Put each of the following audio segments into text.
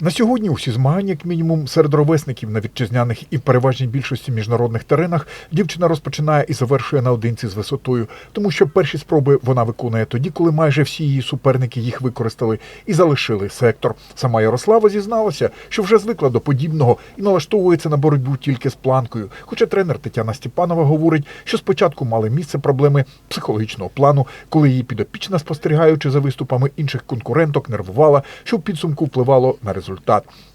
На сьогодні усі змагання, як мінімум, серед ровесників на вітчизняних і в переважній більшості міжнародних теренах дівчина розпочинає і завершує наодинці з висотою, тому що перші спроби вона виконує тоді, коли майже всі її суперники їх використали і залишили сектор. Сама Ярослава зізналася, що вже звикла до подібного і налаштовується на боротьбу тільки з планкою. Хоча тренер Тетяна Степанова говорить, що спочатку мали місце проблеми психологічного плану, коли її підопічна, спостерігаючи за виступами інших конкуренток, нервувала, що в підсумку впливало на результат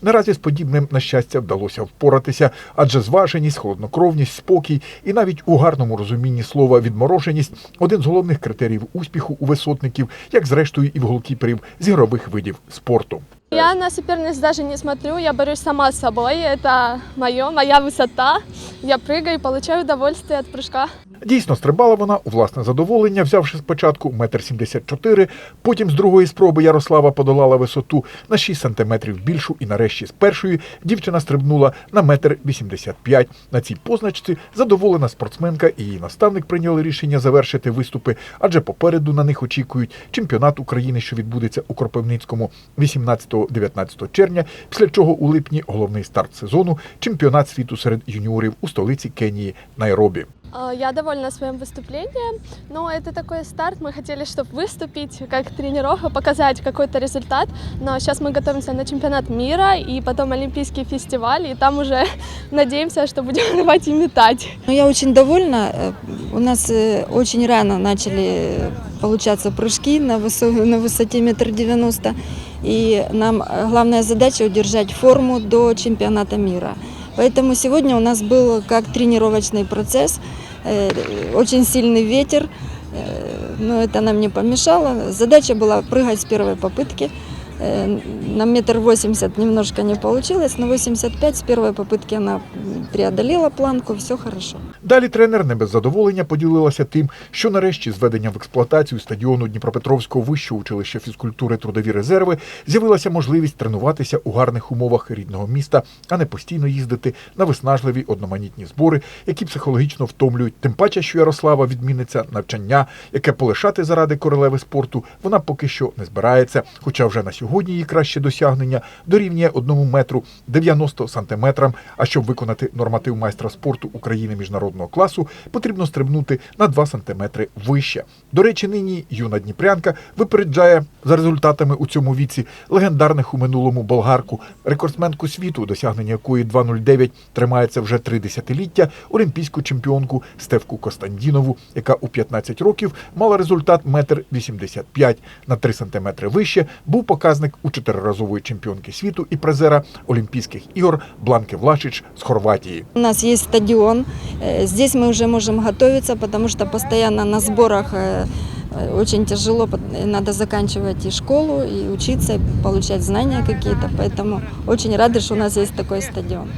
Наразі з подібним на щастя вдалося впоратися, адже зваженість, холоднокровність, спокій і навіть у гарному розумінні слова відмороженість один з головних критеріїв успіху у висотників, як зрештою і в голкіперів з ігрових видів спорту. Я на соперниц даже не смотрю, я борюсь сама с собой. Это мое, моя высота. Я прыгаю и получаю удовольствие от прыжка. Дійсно, стрибала вона у власне задоволення, взявши спочатку метр сімдесят чотири, потім з другої спроби Ярослава подолала висоту на 6 сантиметрів більшу, і нарешті з першої дівчина стрибнула на метр вісімдесят п'ять. На цій позначці задоволена спортсменка і її наставник прийняли рішення завершити виступи, адже попереду на них очікують чемпіонат України, що відбудеться у Кропивницькому 18-19 червня. Після чого у липні головний старт сезону чемпіонат світу серед юніорів у столиці Кенії Найробі. А, Я довольна своим выступлением, но это такой старт. Мы хотели, чтобы выступить как тренировка, показать какой-то результат. Но сейчас мы готовимся на чемпионат мира и потом Олимпийский фестиваль, и там уже надеемся, что будем давать и метать. Ну, я очень довольна. Э, У нас э, очень рано начали получаться прыжки на, высо- на высоте метр девяносто. И нам э, главная задача удержать форму до чемпионата мира. Поэтому сегодня у нас был как тренировочный процесс. Э, Очень сильный ветер, э, но это нам не помешало. Задача была прыгать с первой попытки. Э, На метр восемьдесят немножко не получилось, но 85 с первой попытки она м, преодолела планку, все хорошо. Далі тренер не без задоволення поділилася тим, що нарешті з введення в експлуатацію стадіону Дніпропетровського вищого училища фізкультури трудові резерви з'явилася можливість тренуватися у гарних умовах рідного міста, а не постійно їздити на виснажливі одноманітні збори, які психологічно втомлюють. Тим паче, що Ярослава відміниться навчання, яке полишати заради королеви спорту, вона поки що не збирається. Хоча вже на сьогодні її краще досягнення дорівнює 1 метру 90 сантиметрам. А щоб виконати норматив майстра спорту України міжнародного класу, потрібно стрибнути на 2 сантиметри вище. До речі, нині юна дніпрянка випереджає за результатами у цьому віці легендарних у минулому болгарку, рекордсменку світу, досягнення якої 2.09 тримається вже три десятиліття, олімпійську чемпіонку Стевку Костандінову, яка у 15 років мала результат метр 85 на 3 сантиметри вище. Був показник у чотириразової чемпіонки світу і призера Олімпійських ігор Бланки Влашич з Хорватії. У нас есть стадион, э, здесь мы уже можем готовиться, потому что постоянно на сборах э, э, очень тяжело, пот- надо заканчивать и школу, и учиться, и получать знания какие-то, поэтому очень рады, что у нас есть такой стадион.